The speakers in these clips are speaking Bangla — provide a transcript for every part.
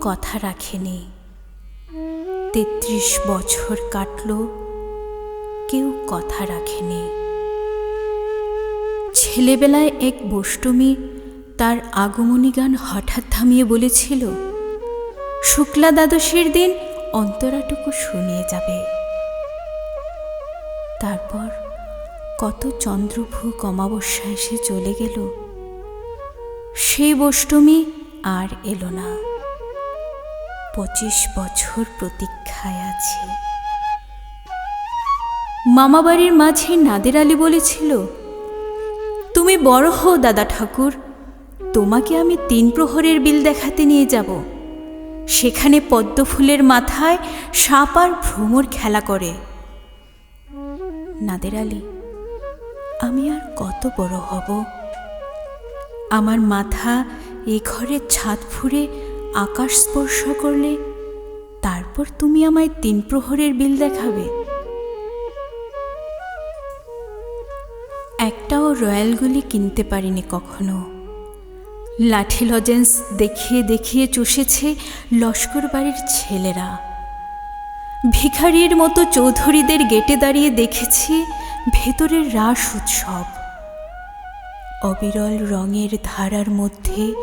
কথা রাখেনি। তেত্রিশ বছর কাটল, কেউ কথা রাখেনি। ছেলেবেলায় এক বষ্টমী তার আগমনী গান হঠাৎ থামিয়ে বলেছিল, শুক্লা দ্বাদশীর দিন অন্তরাটুকু শুনিয়ে যাবে। তারপর কত চন্দ্রভূক অমাবস্যা এসে চলে গেল, সেই বষ্টমী আর এলো না। পঁচিশ বছর প্রতীক্ষায় আছে। মামাবাড়ির মাঝে নাদের আলী বলেছিল, তুমি বড় হও দাদা ঠাকুর, তোমাকে আমি তিন প্রহরের বিল দেখাতে নিয়ে যাব। সেখানে পদ্ম ফুলের মাথায় সাপ আর ভ্রমর খেলা করে। নাদের আলী, আমি আর কত বড় হব? আমার মাথা এ ঘরের ছাদ ফুঁড়ে আকাশ স্পর্শ করলে তারপর তুমি আমায় তিন প্রহরের বিল দেখাবে। একটাও রয়্যালগুলি কিনতে পারিনি কখনো। লাঠি লজেন্স দেখিয়ে দেখিয়ে চষেছে লস্কর বাড়ির ছেলেরা। ভিখারির মতো চৌধুরীদের গেটে দাঁড়িয়ে দেখেছি ভেতরের রাস উৎসব। অবিরল রঙের ধারার মধ্যে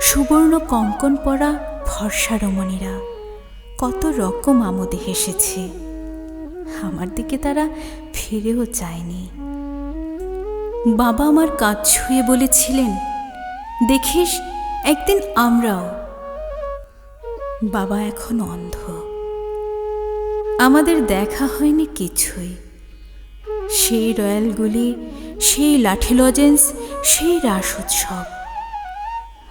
সুবর্ণ কঙ্কন পরা ফর্সা রমণীরা কত রকম আমোদে হেসেছে। আমার দিকে তারা ফিরেও চায়নি। বাবা আমার কাজ ছুঁয়ে বলেছিলেন, দেখিস, একদিন আমরাও। বাবা এখন অন্ধ। আমাদের দেখা হয়নি কিছুই। সেই রয়্যালগুলি, সেই লাঠি লজেন্স, সেই রাস উৎসব।